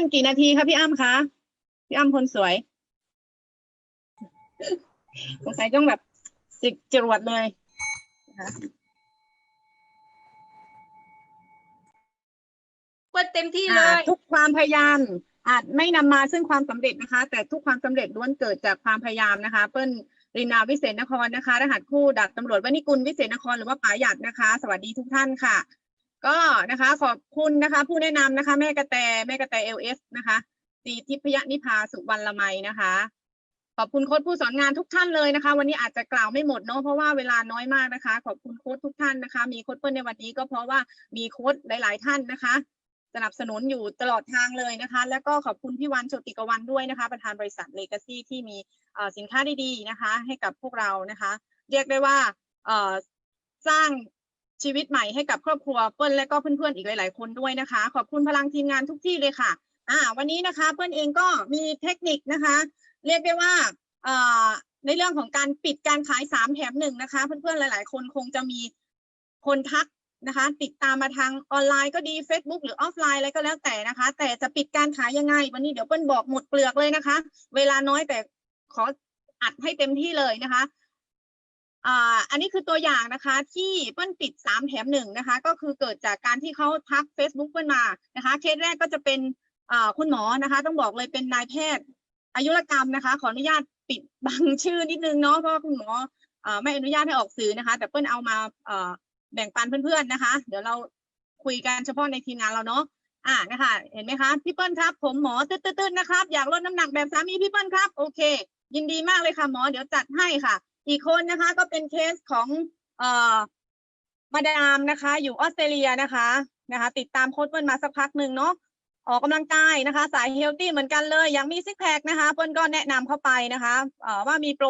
นกี่นาทีคะพี่อ้ำคะพี่อ้ำคนสวยสงสัยต้องแบบจิกจรวดเลยนะคะเปิดเต็มที่เลอ่าย ทุกความพยายามอาจไม่นำมาซึ่งความสำเร็จนะคะ แต่ทุกความสำเร็จล้วนเกิดจากความพยายามนะคะ เปิ้ลรินาวิเศษนครนะคะ รหัสคู่ดับตำรวจวณิกุลวิเศษนครหรือว่าป๋าหยัดนะคะ สวัสดีทุกท่านค่ะ ก็นะคะขอบคุณนะคะ ผู้แนะนำนะคะ แม่กระแตแม่กระแตเอลเอสนะคะสีทิพยนิพาสุวรรณละไมนะคะ ขอบคุณโค้ชผู้สอนงานทุกท่านเลยนะคะ วันนี้อาจจะกล่าวไม่หมดเนาะเพราะว่าเวลาน้อยมากนะคะ ขอบคุณโค้ชทุกท่านนะคะ มีโค้ชเปิ้ลในวันนี้ก็เพราะว่ามีโค้ชหลาย ๆ ท่านนะคะ สนับสนุนอยู่ตลอดทางเลยนะคะ แล้วก็ขอบคุณพี่วันโชติกวันด้วยนะคะ ประธานบริษัทเลกาซี่ที่มีอ่อสินค้าดีๆนะคะ ให้กับพวกเรานะคะ เรียกได้ว่าอ่อสร้าง ชีวิตใหม่ให้กับครอบครัวเปิ้ลและก็เพื่อนๆอีกหลายๆคนด้วยนะคะ ขอบคุณพลังทีมงานทุกที่เลยค่ะ อ่า วันนี้นะคะ เปิ้ลเองก็มีเทคนิคนะคะ เรียกได้ว่าเอ่อในเรื่องของการปิดการขายสามแถมหนึ่งนะคะ เพื่อนๆหลาย ๆ คนคงจะมีคนทักนะคะ ติดตามมาทางออนไลน์ก็ดี Facebook หรือออฟไลน์อะไรก็แล้วแต่นะคะ แต่จะปิดการขายยังไง วันนี้เดี๋ยวเปิ้ลบอกหมดเปลือกเลยนะคะ เวลาน้อยแต่ขออัดให้เต็มที่เลยนะคะ อ่าอันนี้คือตัวอย่างนะคะที่เปิ้ลปิดสามแถมหนึ่งนะคะ ก็คือเกิดจากการที่เขาทัก Facebook เปิ้ลมานะคะเคสแรกก็จะเป็นอ่าคุณหมอนะคะ ต้องบอกเลยเป็นนายแพทย์ อายุรกรรมนะคะ ขออนุญาตปิดบังชื่อนิดนึงเนาะเพราะว่าคุณหมออ่าไม่อนุญาตให้ออกสื่อนะคะ แต่เปิ้ลเอามาอ่อแบ่งปันเพื่อนๆนะคะ เดี๋ยวเราคุยกันเฉพาะในทีมงานเราเนาะอ่านะคะเห็นไหมคะพี่เปิ้ลครับ ผมหมอตื้นๆนะครับ อยากลดน้ำหนักแบบสามีพี่เปิ้ลครับโอเค ยินดีมากเลยค่ะหมอเดี๋ยวจัดให้ค่ะ อีกคนนะคะก็เป็นเคสของเอ่อมาดามนะคะ อยู่ออสเตรเลียนะคะนะคะ ติดตามโค้ชเปิ้ลมาสักพักหนึ่งเนาะออกกำลังกายนะคะ สายเฮลตี้เหมือนกันเลยยากมีซิกแพคนะคะเปิ้ลก็แนะนำเข้าไปนะคะเอ่อว่ามีโปร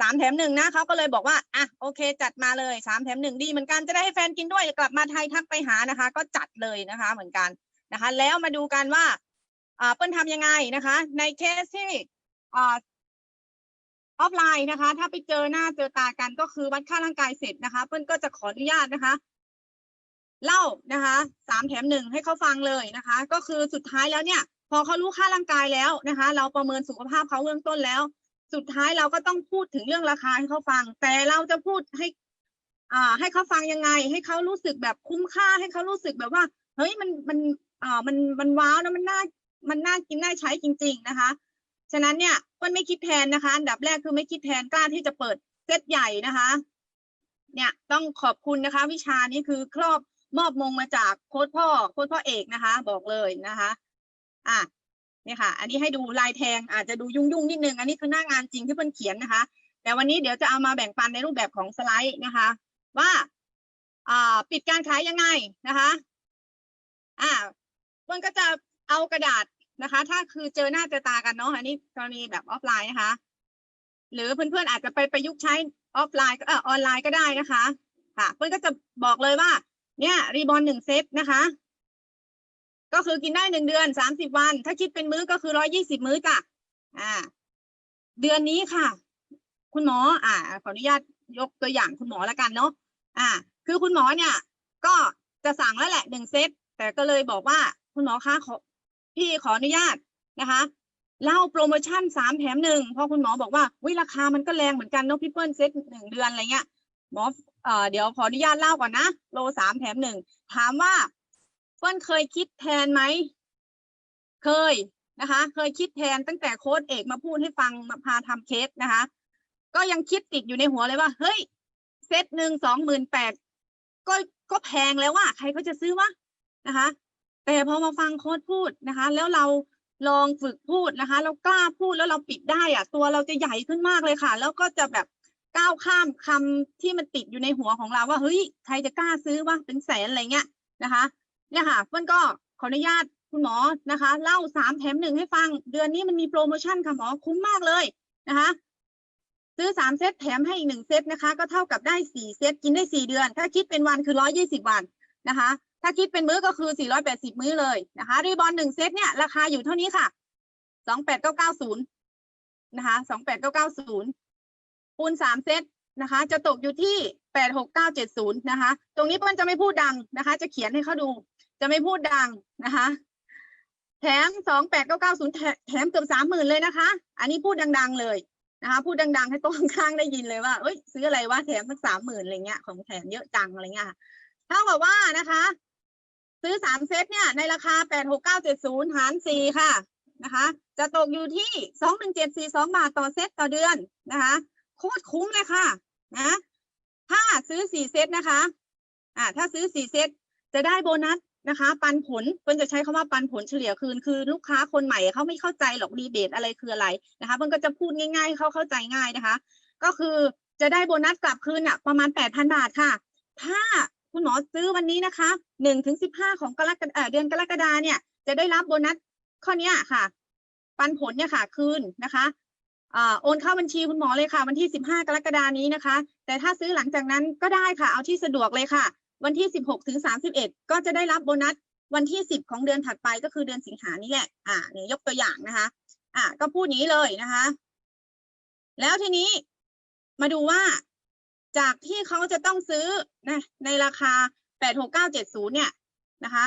สามแถมหนึ่งนะเขาก็เลยบอกว่าอะโอเค จัดมาเลยสามแถมหนึ่งดีเหมือนกันจะได้ให้แฟนกินด้วยกลับมาไทยทักไปหานะคะ ก็จัดเลยนะคะเหมือนกันนะคะ แล้วมาดูกันว่าอ่าเปิ้ลทำยังไงนะคะ ในเคสที่ ออฟไลน์นะคะ ถ้าไปเจอหน้าเจอตากันก็คือวัดค่าร่างกายเสร็จนะคะเปิ้ลก็จะขออนุญาตนะคะ เล่านะคะสามแถมหนึ่งให้เขาฟังเลยนะคะ ก็คือสุดท้ายแล้วเนี่ย พอเขารู้ค่าร่างกายแล้วนะคะ เราประเมินสุขภาพเขาเบื้องต้นแล้ว สุดท้ายเราก็ต้องพูดถึงเรื่องราคาให้เขาฟัง แต่เราจะพูดให้อ่าให้เขาฟังยังไง ให้เขารู้สึกแบบคุ้มค่าให้เขารู้สึกแบบว่า เฮ้ยมันมันอ่ามันมันว้าวนะมันน่ามันน่ากินน่าใช้จริง ๆนะคะ ฉะนั้นเนี่ยเปิ้ลไม่คิดแทนนะคะ อันดับแรกคือไม่คิดแทนกล้าที่จะเปิดเซตใหญ่นะคะ เนี่ยต้องขอบคุณนะคะ วิชานี้คือครอบมอบมงมาจากโค้ชพ่อโค้ชพ่อเอกนะคะ บอกเลยนะคะ อะเนี่ยค่ะ อันนี้ให้ดูลายแทงอาจจะดูยุ่งๆนิดนึง อันนี้คือหน้างานจริงที่เพิ่นเขียนนะคะ แต่วันนี้เดี๋ยวจะเอามาแบ่งปันในรูปแบบของสไลด์นะคะ ว่าอ่าปิดการขายยังไงนะคะ อ่าเพิ่นก็จะเอากระดาษ นะคะ ถ้าคือเจอหน้าเจอตากันเนาะอันนี้กรณีแบบออฟไลน์นะคะ หรือเพื่อนๆอาจจะไปประยุกต์ใช้ออฟไลน์ก็เออออนไลน์ก็ได้นะคะ ค่ะ เพื่อนก็จะบอกเลยว่า เนี่ยรีบอนหนึ่งเซตนะคะ ก็คือกินได้หนึ่งเดือนสามสิบวัน ถ้าคิดเป็นมื้อก็คือร้อยี่สิบมื้อจ้ะอ่า เดือนนี้ค่ะ คุณหมอ อ่า ขออนุญาตยกตัวอย่างคุณหมอล้วกันเนาะอ่า คือคุณหมอเนี่ย ก็จะสั่งแล้วแหละหนึ่งเซตแต่ก็เลยบอกว่าคุณหมอคะขอ พี่ขออนุญาตนะคะเล่าโปรโมชั่นสามแถมหนึ่งเพราะคุณหมอบอกว่าวิราคามันก็แรงเหมือนกันเนาะพี่เปิ้ลเซตหนึ่งเดือนอะไรเงี้ยหมอเอ่อเดี๋ยวขออนุญาตเล่าก่อนนะโลสามแถมหนึ่งถามว่าเปิ้ลเคยคิดแทนไหมเคยนะคะ เคยคิดแทนตั้งแต่โค้ดเอกมาพูดให้ฟังมาพาทำเคสนะคะ ก็ยังคิดติดอยู่ในหัวเลยว่า เฮ้ยเซตหนึ่งสองหมื่นแปดก็ก็แพงแล้วว่าใครก็จะซื้อวะนะคะ แต่พอมาฟังโค้ดพูดนะคะ แล้วเราลองฝึกพูดนะคะ เรากล้าพูดแล้วเราปิดได้อะตัวเราจะใหญ่ขึ้นมากเลยค่ะ แล้วก็จะแบบก้าวข้ามคำที่มันติดอยู่ในหัวของเราว่าเฮ้ยใครจะกล้าซื้อวะเป็นแสนอะไรเงี้ยนะคะ เนี่ยค่ะเพื่อนก็ขออนุญาตคุณหมอนะคะ เล่าสามแถมหนึ่งให้ฟัง เดือนนี้มันมีโปรโมชั่นค่ะหมอคุ้มมากเลยนะคะซื้อสามเซตแถมให้อีกหนึ่งเซตนะคะ ก็เท่ากับได้สี่เซตกินได้สี่เดือน ถ้าคิดเป็นวันคือร้อยี่สิบวัน นะคะ ถ้าคิดเป็นมื้อก็คือสี่ร้อยแปดสิบมื้อเลยนะคะรีบอลหนึ่งเซตเนี่ยราคาอยู่เท่านี้ค่ะสองแปดเก้าเก้าศูนะคะสองแปดเก้าเก้าศูนย์คูณสามเซตนะคะ จะตกอยู่ที่แปดหกเก้าเจ็ดศูนะคะ ตรงนี้เปิ้ลจะไม่พูดดังนะคะ จะเขียนให้เขาดู จะไม่พูดดังนะคะแถมสองแปดเก้าเก้าศูนย์แถมเกือบสามหมื่นเลยนะคะ อันนี้พูดดัง ๆ เลยนะคะ พูดดัง ๆ ให้โต๊ะข้างๆได้ยินเลยว่าเอ้ยซื้ออะไรวะแถมสักสามหมื่นอะไรเงี้ยของแถมเยอะจังอะไรเงี้ย เท่ากับว่านะคะ ซื้อสามเซตเนี่ย ในราคาแปดหกเก้าเจ็ดศูนย์หารสี่ค่ะนะคะ จะตกอยู่ที่สองหนึ่งเจ็ดสี่สองบาทต่อเซตต่อเดือนนะคะโคตรคุ้มเลยค่ะนะถ้าซื้อสี่เซตนะคะอ่าถ้าซื้อสี่เซตจะได้โบนัสนะคะ ปันผลเพิ่นจะใช้คำว่าปันผลเฉลี่ยคืนคือลูกค้าคนใหม่เขาไม่เข้าใจหรอกรีเบทอะไรคืออะไรนะคะเพิ่นก็จะพูดง่ายๆให้เขาเข้าใจง่ายนะคะ ก็คือจะได้โบนัสกลับคืนอะประมาณแปดพันบาทค่ะ ถ้า คุณหมอซื้อวันนี้นะคะหนึ่งถึงสิบห้าของกรกฎาเดือนกรกฎาเนี่ยจะได้รับโบนัสข้อนี้ค่ะ ปันผลเนี่ยค่ะ คืนนะคะอโอนเข้าบัญชีคุณหมอเลยค่ะ วันที่สิบห้ากรกฎานี้นะคะ แต่ถ้าซื้อหลังจากนั้นก็ได้ค่ะ เอาที่สะดวกเลยค่ะ วันที่สิบหกถึงสามสิบเอ็ดก็จะได้รับโบนัสวันที่สิบของเดือนถัดไปก็คือเดือนสิงหานี่แหละ อ่าเนี่ยยกตัวอย่างนะคะ อ่าก็พูดอย่างนี้เลยนะคะ แล้วทีนี้มาดูว่า จากที่เขาจะต้องซื้อนะในราคาแปดหกเก้าเจ็ดศูนย์เนี่ยนะคะ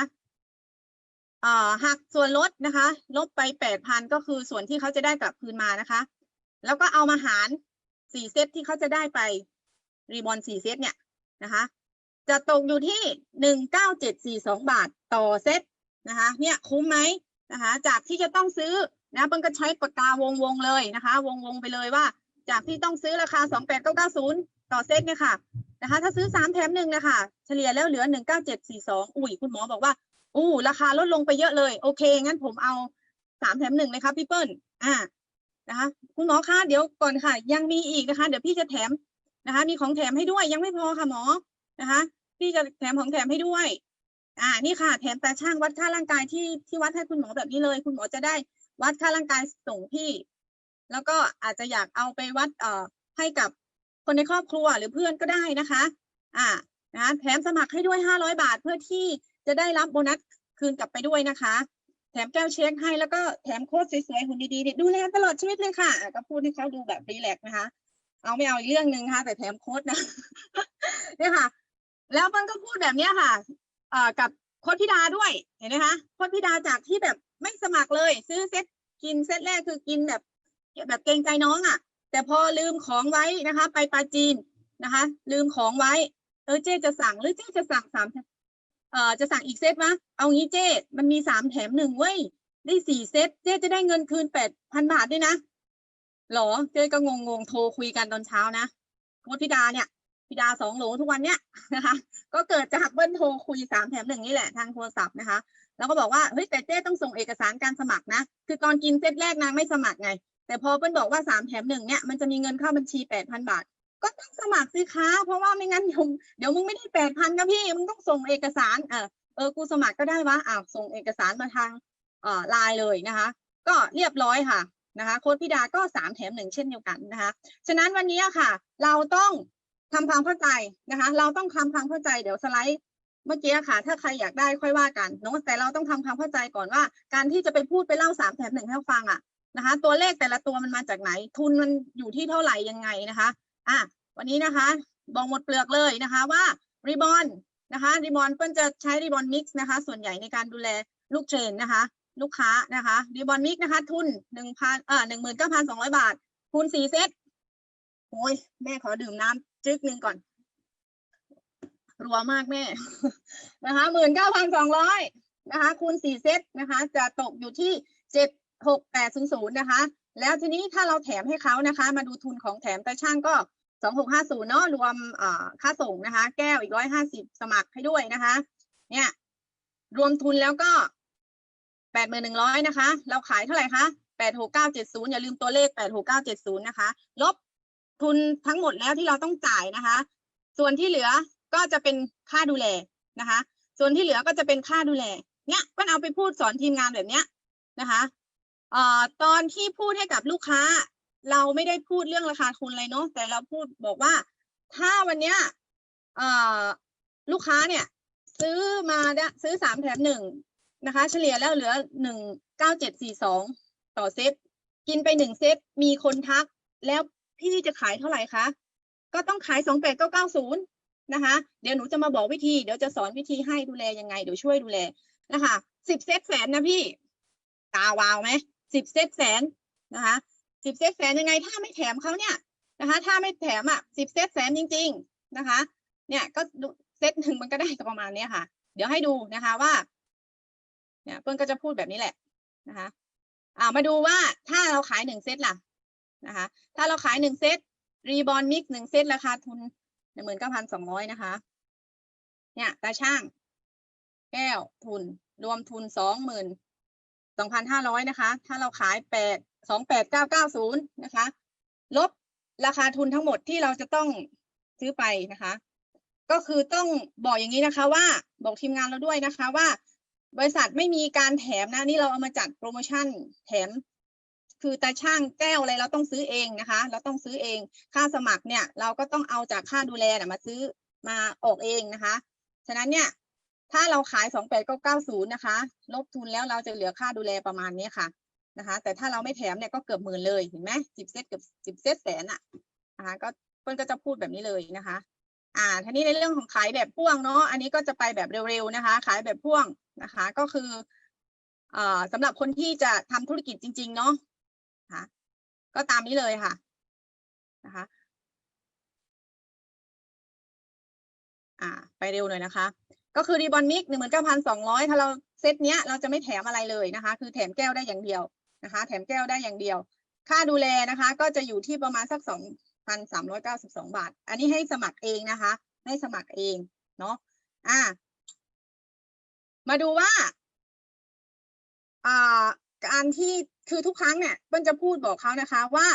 เอ่อหักส่วนลดนะคะ ลบไปแปดพันก็คือส่วนที่เขาจะได้กลับคืนมานะคะ แล้วก็เอามาหารสี่เซตที่เขาจะได้ไปรีบอนสี่เซตเนี่ยนะคะ จะตกอยู่ที่หนึ่งเก้าเจ็ดสี่สองบาทต่อเซตนะคะ เนี่ยคุ้มไหมนะคะ จากที่จะต้องซื้อนะเปิ้ลก็ใช้ปากกาวงวงๆเลยนะคะ วงวงๆไปเลยว่า จากที่ต้องซื้อราคาสองแปดเก้าเก้าศูนย์ ต่อเซตเนี่ยค่ะนะคะ ถ้าซื้อสามแถมหนึ่งนะคะ เฉลี่ยแล้วเหลือหนึ่งเก้าเจ็ดสี่สองอุ้ยคุณหมอบอกว่า อู้ราคาลดลงไปเยอะเลย โอเค งั้นผมเอาสามแถมหนึ่งเลยครับพี่เปิ้ลอ่านะคะ คุณหมอคะเดี๋ยวก่อนค่ะ ยังมีอีกนะคะ เดี๋ยวพี่จะแถมนะคะ มีของแถมให้ด้วยยังไม่พอค่ะหมอนะคะ พี่จะแถมของแถมให้ด้วย อ่านี่ค่ะ แถมตาช่างวัดค่าร่างกายที่ที่วัดให้คุณหมอแบบนี้เลย คุณหมอจะได้วัดค่าร่างกายส่งพี่ แล้วก็อาจจะอยากเอาไปวัดเอ่อให้กับ คนในครอบครัวหรือเพื่อนก็ได้นะคะ อ่านะแถมสมัครให้ด้วยห้าร้อยบาทเพื่อที่จะได้รับโบนัสคืนกลับไปด้วยนะคะ แถมแก้วเช็คให้แล้วก็แถมโค้ดสวยๆหุ่นดีๆเนี่ยดูแลตลอดชีวิตเลยค่ะก็พูดให้เขาดูแบบรีแลกซ์นะคะ เอาไม่เอาอีกเรื่องหนึ่งนะคะแต่แถมโค้ดนะเนี่ยค่ะ แล้วมันก็พูดแบบเนี้ยค่ะเอ่อกับโค้ดพิดาด้วยเห็นไหมคะโค้ดพิดาจากที่แบบไม่สมัครเลย ซื้อเซ็ตกินเซ็ตแรกคือกินแบบ แบบเกรงใจน้องอะ แต่พอลืมของไว้นะคะ ไปปาจีนนะคะ ลืมของไว้ เออเจ๊จะสั่งหรือเจ๊จะสั่งสามเอ่อจะสั่งอีกเซตมะเอางี้เจ๊มันมีสามแถมหนึ่งเว้ยได้สี่เซตเจ๊จะได้เงินคืนแปดพันบาทด้วยนะหรอเจ๊ก็งงงๆโทรคุยกันตอนเช้านะโค้ดพิดาเนี่ยพิดาสองโหลทุกวันเนี้ยนะคะ ก็เกิดจากเบิ้ลโทรคุยสามแถมหนึ่งนี่แหละทางโทรศัพท์นะคะ แล้วก็บอกว่าเฮ้ยแต่เจ๊ต้องส่งเอกสารการสมัครนะ คือตอนกินเซตแรกนางไม่สมัครไง แต่พอเปิ้ลบอกว่าสามแถมหนึ่งเนี่ยมันจะมีเงินเข้าบัญชีแปดพันบาท ก็ต้องสมัครสิคะเพราะว่าไม่งั้นเดี๋ยวเดี๋ยวมึงไม่ได้แปดพันนะพี่มึงต้องส่งเอกสารเออเออกูสมัครก็ได้วะอ้าวส่งเอกสารมาทางเอ่อไลน์เลยนะคะ ก็เรียบร้อยค่ะนะคะโค้ดพิดาก็สามแถมหนึ่งเช่นเดียวกันนะคะฉะนั้นวันนี้ค่ะ เราต้องทำความเข้าใจนะคะ เราต้องทำความเข้าใจเดี๋ยวสไลด์เมื่อกี้ค่ะ ถ้าใครอยากได้ค่อยว่ากันเนาะแต่เราต้องทำความเข้าใจก่อนว่า การที่จะไปพูดไปเล่าสามแถมหนึ่งให้ฟังอะ นะคะ ตัวเลขแต่ละตัวมันมาจากไหน ทุนมันอยู่ที่เท่าไหร่ยังไงนะคะอะวันนี้นะคะบอกหมดเปลือกเลยนะคะว่ารีบอนนะคะรีบอนเปิ้ลจะใช้รีบอนมิกซ์นะคะ ส่วนใหญ่ในการดูแลลูกเทรนนะคะ ลูกค้านะคะรีบอนมิกซ์นะคะ ทุนหนึ่งพันเอ่อหนึ่งหมื่นเก้าพันสองร้อยบาท คูณสี่เซตโอ้ยแม่ขอดื่มน้ำจึ๊กหนึ่งก่อน รัวมากแม่นะคะหมื่นเก้าพันสองร้อยนะคะ คูณสี่เซตนะคะ จะตกอยู่ที่เจ็ด หกแปดศูนย์ศูนย์นะคะ แล้วทีนี้ถ้าเราแถมให้เขานะคะ มาดูทุนของแถมแต่ช่างก็สองหกห้าศูนย์เนาะรวมค่าส่งนะคะ แก้วอีกร้อยห้าสิบสมัครให้ด้วยนะคะ เนี่ยรวมทุนแล้วก็แปดหมื่นหนึ่งร้อยนะคะ เราขายเท่าไหร่คะแปดหกเก้าเจ็ดศูนย์อย่าลืมตัวเลขแปดหกเก้าเจ็ดศูนย์นะคะ ลบทุนทั้งหมดแล้วที่เราต้องจ่ายนะคะ ส่วนที่เหลือก็จะเป็นค่าดูแลนะคะ ส่วนที่เหลือก็จะเป็นค่าดูแล เนี่ยก็เอาไปพูดสอนทีมงานแบบเนี้ยนะคะ เอ่อตอนที่พูดให้กับลูกค้า เราไม่ได้พูดเรื่องราคาทุนเลยเนาะแต่เราพูดบอกว่า ถ้าวันเนี้ยเอ่อลูกค้าเนี่ย ซื้อมาเนี่ยซื้อสามแถมหนึ่งนะคะ เฉลี่ยแล้วเหลือหนึ่งเก้าเจ็ดสี่สองต่อเซตกินไปหนึ่งเซตมีคนทัก แล้วพี่จะขายเท่าไหร่คะก็ต้องขายสองแปดเก้าเก้าศูนย์นะคะ เดี๋ยวหนูจะมาบอกวิธี เดี๋ยวจะสอนวิธีให้ดูแลยังไง เดี๋ยวช่วยดูแลนะคะสิบเซตแสนนะพี่ ตาวาวไหม สิบเซตแสนนะคะสิบเซตแสนยังไงถ้าไม่แถมเขาเนี่ยนะคะ ถ้าไม่แถมอะสิบเซตแสนจริง ๆนะคะ เนี่ยก็เซตหนึ่งมันก็ได้ประมาณเนี้ยค่ะ เดี๋ยวให้ดูนะคะว่า เนี่ยเปิ้ลก็จะพูดแบบนี้แหละนะคะอ่ามาดูว่าถ้าเราขายหนึ่งเซตล่ะนะคะ ถ้าเราขายหนึ่งเซตรีบอนมิกหนึ่งเซตราคาทุนหนึ่งหมื่นเก้าพันสองร้อยนะคะ เนี่ยตาช่าง แก้วทุน รวมทุนสองหมื่น สองพันห้าร้อยนะคะ ถ้าเราขายแปดสองแปดเก้าเก้าศูนย์นะคะ ลบราคาทุนทั้งหมดที่เราจะต้องซื้อไปนะคะ ก็คือต้องบอกอย่างนี้นะคะว่าบอกทีมงานเราด้วยนะคะว่า บริษัทไม่มีการแถมนะนี่เราเอามาจัดโปรโมชั่นแถม คือตาช่างแก้วอะไรเราต้องซื้อเองนะคะ เราต้องซื้อเองค่าสมัครเนี่ย เราก็ต้องเอาจากค่าดูแลนะมาซื้อมาออกเองนะคะ ฉะนั้นเนี่ย ถ้าเราขายสองแปดเก้าเก้าศูนย์นะคะลบทุนแล้วเราจะเหลือค่าดูแลประมาณนี้ค่ะนะคะ แต่ถ้าเราไม่แถมเนี่ยก็เกือบหมื่นเลยเห็นไหมสิบเซตเกือบสิบเซตแสนอะนะคะก็เพื่อนก็จะพูดแบบนี้เลยนะคะ อ่าทีนี้ในเรื่องของขายแบบพ่วงเนาะอันนี้ก็จะไปแบบเร็วๆนะคะ ขายแบบพ่วงนะคะ ก็คือเอ่อสำหรับคนที่จะทำธุรกิจจริง ๆ เนาะค่ะก็ตามนี้เลยค่ะนะคะอ่า ไปเร็วหน่อยนะคะ ก็คือรีบอนมิกหนึ่งหมื่นเก้าพันสองร้อยถ้าเราเซตเนี้ยเราจะไม่แถมอะไรเลยนะคะ คือแถมแก้วได้อย่างเดียวนะคะ แถมแก้วได้อย่างเดียว ค่าดูแลนะคะ ก็จะอยู่ที่ประมาณสักสองพันสามร้อยเก้าสิบสองบาท อันนี้ให้สมัครเองนะคะ ให้สมัครเองเนาะอ่ามาดูว่าอ่าการที่คือทุกครั้งเนี่ยเปิ้ลจะพูดบอกเขานะคะว่า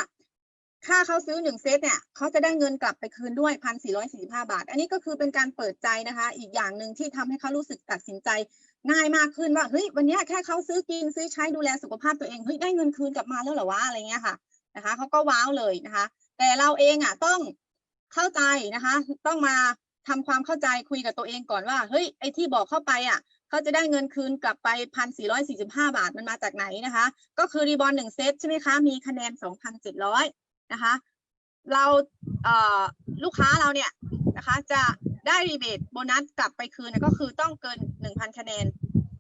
ค่าเขาซื้อหนึ่งเซตเนี่ยเขาจะได้เงินกลับไปคืนด้วยพันสี่ร้อยสี่สิบห้าบาท อันนี้ก็คือเป็นการเปิดใจนะคะ อีกอย่างหนึ่งที่ทำให้เขารู้สึกตัดสินใจง่ายมากขึ้นว่าเฮ้ยวันนี้แค่เขาซื้อกินซื้อใช้ดูแลสุขภาพตัวเองเฮ้ยได้เงินคืนกลับมาแล้วเหรอวะอะไรเงี้ยค่ะนะคะเขาก็ว้าวเลยนะคะ แต่เราเองอะต้องเข้าใจนะคะ ต้องมาทำความเข้าใจคุยกับตัวเองก่อนว่าเฮ้ยไอ้ที่บอกเข้าไปอะเขาจะได้เงินคืนกลับไปพันสี่ร้อยสี่สิบห้าบาทมันมาจากไหนนะคะ ก็คือรีบอนหนึ่งเซตใช่ไหมคะมีคะแนนสองพันเจ็ดร้อย นะคะ เราเอ่อลูกค้าเราเนี่ยนะคะ จะได้รีเบทโบนัสกลับไปคืนก็คือต้องเกินหนึ่งพันคะแนน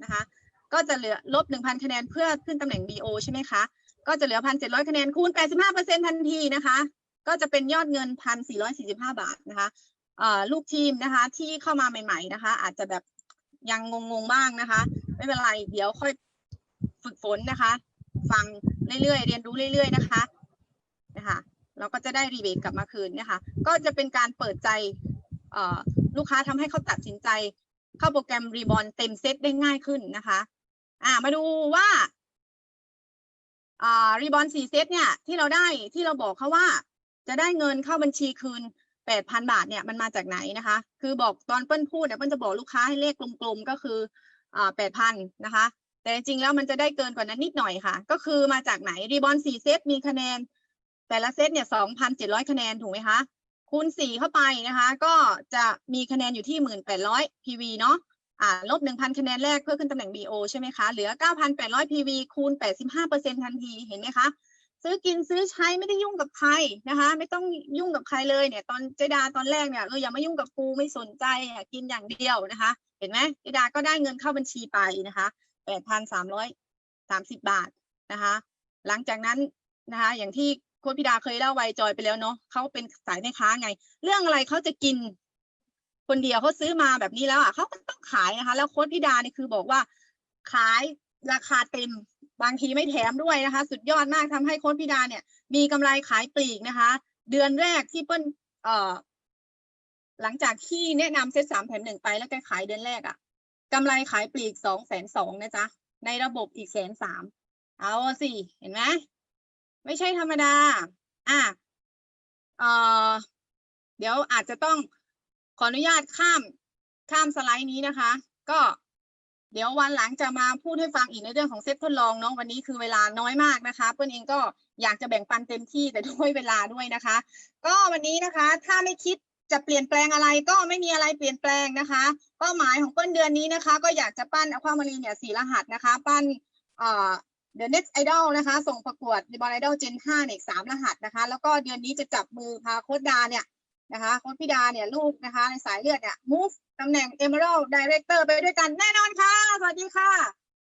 นะคะ ก็จะเหลือลบหนึ่งพันคะแนนเพื่อขึ้นตำแหน่ง BO ใช่ไหมคะ ก็จะเหลือพันเจ็ดร้อยคะแนนคูณแปดสิบห้าเปอร์เซ็นทันทีนะคะ ก็จะเป็นยอดเงินพันสี่ร้อยสี่สิบห้าบาทนะคะลูกทีมนะคะที่เข้ามาใหม่ ๆนะคะ อาจจะแบบยังงงๆบ้างนะคะ ไม่เป็นไรเดี๋ยวค่อยฝึกฝนนะคะ ฟังเรื่อยๆ เรียนรู้เรื่อย ๆ นะคะ นะคะเราก็จะได้รีเบทกลับมาคืนนะคะก็จะเป็นการเปิดใจลูกค้าทำให้เขาตัดสินใจ เข้าโปรแกรมรีบอลเต็มเซตได้ง่ายขึ้นนะคะอ่ามาดูว่าอ่ารีบอลสี่เซตเนี่ยที่เราได้ที่เราบอกเขาว่า จะได้เงินเข้าบัญชีคืนแปดพันบาทเนี่ยมันมาจากไหนนะคะ คือบอกตอนเปิ้ลพูดเนี่ยเปิ้ลจะบอกลูกค้าให้เลขกลมๆก็คืออ่าแปดพันนะคะ แต่จริงๆแล้วมันจะได้เกินกว่านั้นนิดหน่อยค่ะ ก็คือมาจากไหนรีบอลสี่เซตมีคะแนน แต่ละเซตเนี่ยสองพันเจ็ดร้อยคะแนนถูกไหมคะ คูณสี่เข้าไปนะคะ ก็จะมีคะแนนอยู่ที่หมื่นแปดร้อย PV เนาะอ่าลบหนึ่งพันคะแนนแรกเพื่อขึ้นตำแหน่ง BO ใช่ไหมคะเหลือเก้าพันแปดร้อย PV คูณแปดสิบห้าเปอร์เซ็นทันทีเห็นไหมคะ ซื้อกินซื้อใช้ไม่ได้ยุ่งกับใครนะคะ ไม่ต้องยุ่งกับใครเลยเนี่ย ตอนเจดาตอนแรกเนี่ยเอออย่ามายุ่งกับกูไม่สนใจกินอย่างเดียวนะคะ เห็นไหมเจดาก็ได้เงินเข้าบัญชีไปนะคะแปดพันสามร้อยสามสิบบาทนะคะ หลังจากนั้นนะคะ อย่างที่ ค้ชพิดาเคยเล่าไวจอยไปแล้วเนาะเขาเป็นสายแม่ค้าไง เรื่องอะไรเขาจะกิน คนเดียวเขาซื้อมาแบบนี้แล้วอะเขาก็ต้องขายนะคะ แล้วโค้ชพิดานี่คือบอกว่า ขายราคาเต็มบางทีไม่แถมด้วยนะคะ สุดยอดมากทำให้โค้ชพิดาเนี่ย มีกำไรขายปลีกนะคะ เดือนแรกที่เปิ้ลเอ่อหลังจากที่แนะนำเซตสามแถมหนึ่งไปแล้วแกขายเดือนแรกอะ่ะกำไรขายปลีกสองแสนสองนะจ๊ะ ในระบบอีกแสนสามเอาสิ เห็นไหม ไม่ใช่ธรรมดา อะเออเดี๋ยวอาจจะต้องขออนุญาตข้ามข้ามสไลด์นี้นะคะ ก็เดี๋ยววันหลังจะมาพูดให้ฟังอีกในเรื่องของเซตทดลองเนาะวันนี้คือเวลาน้อยมากนะคะเพื่อนเองก็อยากจะแบ่งปันเต็มที่แต่ด้วยเวลาด้วยนะคะ ก็วันนี้นะคะถ้าไม่คิดจะเปลี่ยนแปลงอะไรก็ไม่มีอะไรเปลี่ยนแปลงนะคะเป้าหมายของเปิ้ลเดือนนี้นะคะ ก็อยากจะปั้นอความารีเนี่ยสี่รหัสนะคะ ปั้นเอ่อ The Next Idol นะคะ ส่งประกวด The Ball Idol Gen 5เนี่ยสามรหัสนะคะ แล้วก็เดือนนี้จะจับมือพาโค้ดดาเนี่ยนะคะโค้ดพิดาเนี่ยลูกนะคะในสายเลือดเนี่ย move ตำแหน่ง Emerald Director ไปด้วยกันแน่นอนค่ะ สวัสดีค่ะ